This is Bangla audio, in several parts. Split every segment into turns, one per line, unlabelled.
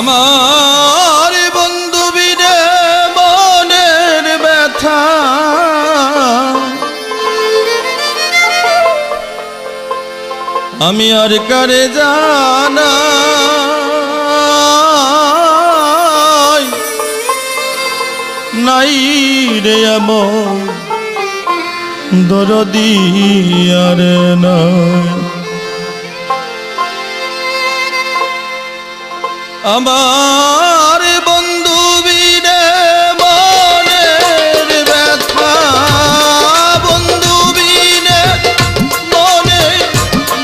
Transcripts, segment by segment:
আমার বন্ধু বিনে মনের ব্যথা। আমি আর কারে জানা নাই রে এমন দরদি আর নাই। আমার বন্ধু বিনে মনের ব্যথা। বন্ধু বিনে মনে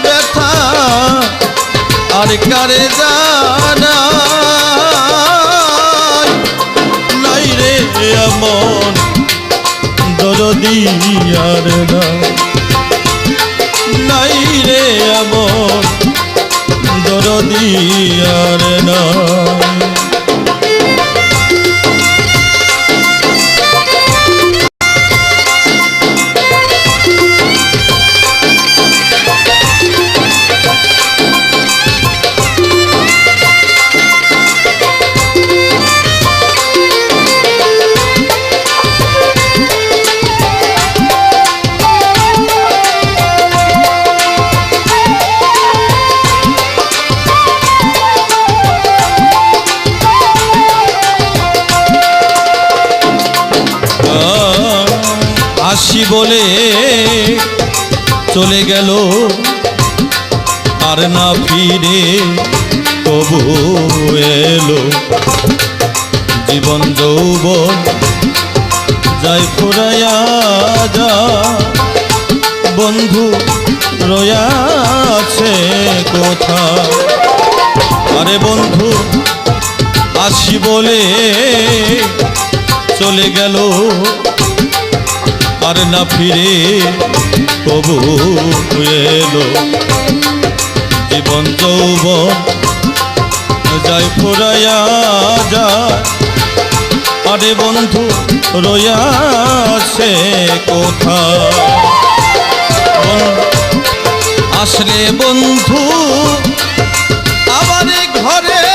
ব্যথা। আর কারে আসি বলে চলে গেল। আর না ফিরে তবু এলো। জীবন যৌব যাই ফুরাইয়া যা, বন্ধু রয়াছে কোথা আরে বন্ধু, আসি বলে চলে গেল। আর না ফিরে, তবু এলো। জীবন যৌবন যাই ফুরাইয়া যায়। আরে বন্ধু রয়াছে কোথা আসলে বন্ধু আবার ঘরে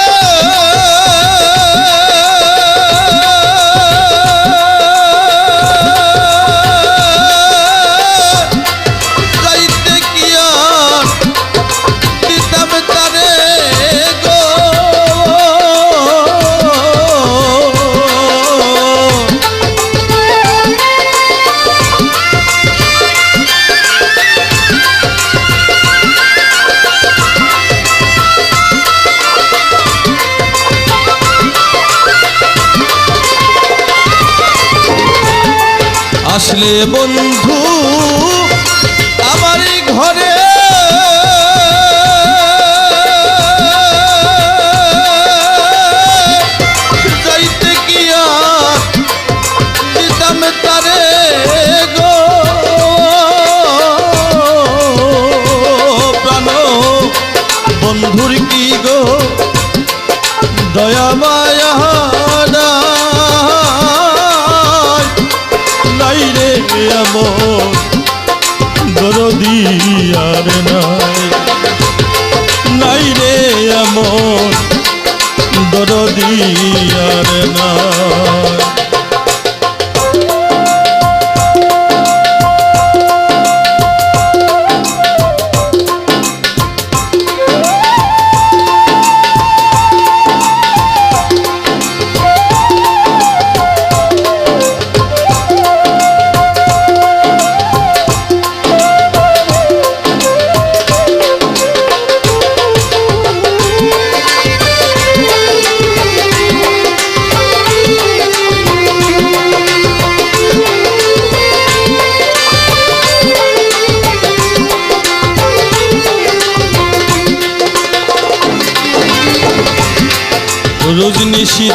আসলে বন্ধু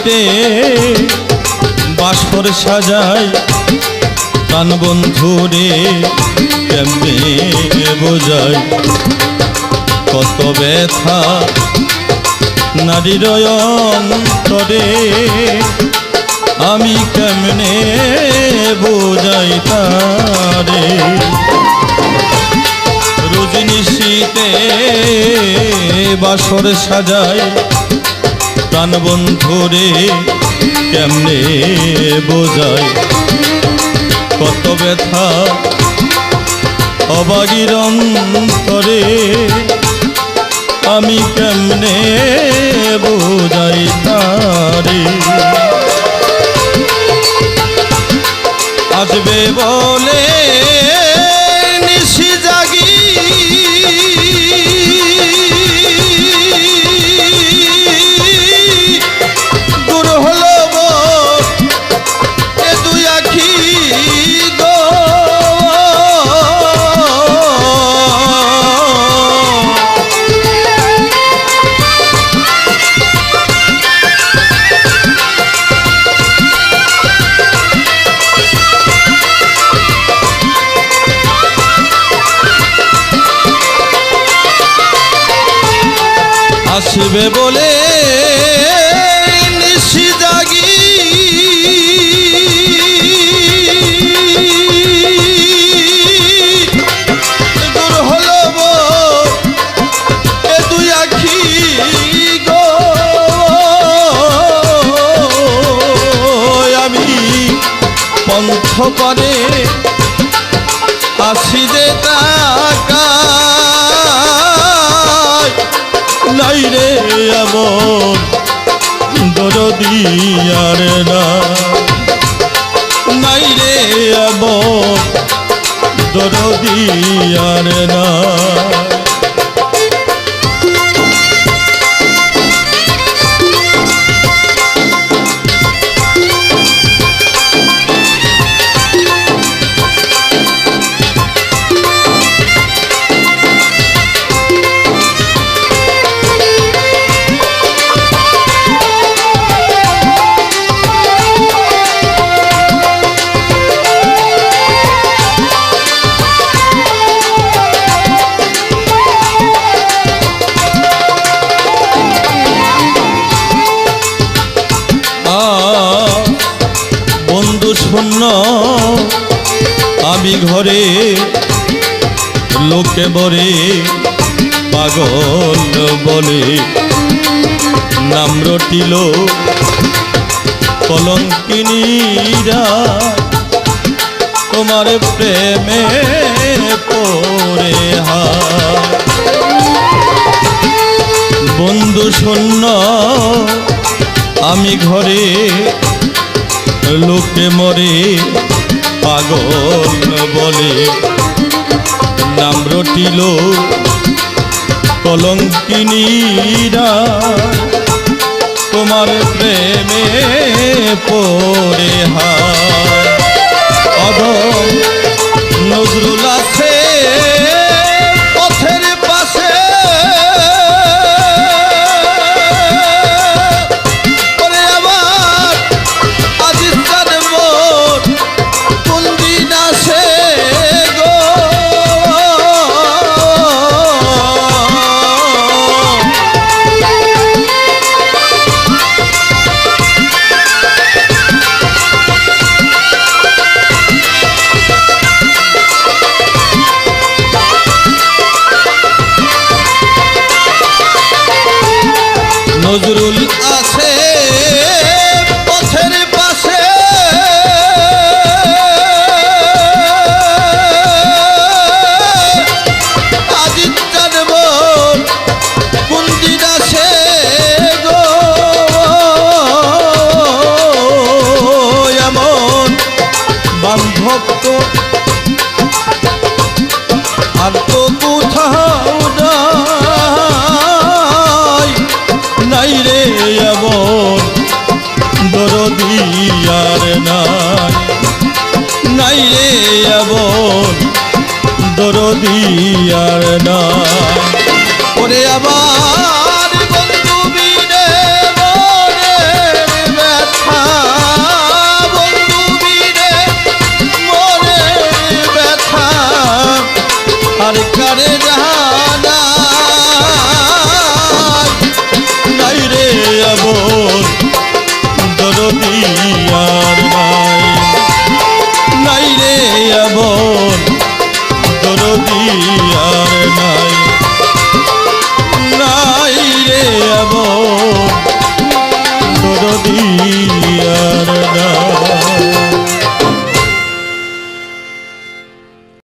রজনিশীতে বাসর সাজায় প্রাণ বন্ধুরে কেমনে বোঝায়? কত ব্যথা নারীর অন্তরে, আমি কেমনে বোঝাই তারে? রজনী শীতে বাসর সাজায় প্রাণ বন্ধুরে কেমনে বোঝায়? কত ব্যথা অবাগির অন্তরে আমি কেমনে বোঝাই তারে? আসবে বলে দরদিয়ার না। নাই রে এমন দরদিয়ার না। ঘরে, লোকে বরে পাগল বলে। নাম রটিল কলঙ্কিনীরা, তোমার প্রেমে পড়ে হায় বন্ধু শূন্য, আমি ঘরে, লোকে মরে পাগল বলে। নাম রটিল কলঙ্কিনীরা। তোমার প্রেমে পড়ে হা অধম নজরুল আছে আর তো কোথাও নাই রে এমন দরদিয়ার নাই। নাই রে ওরে আবার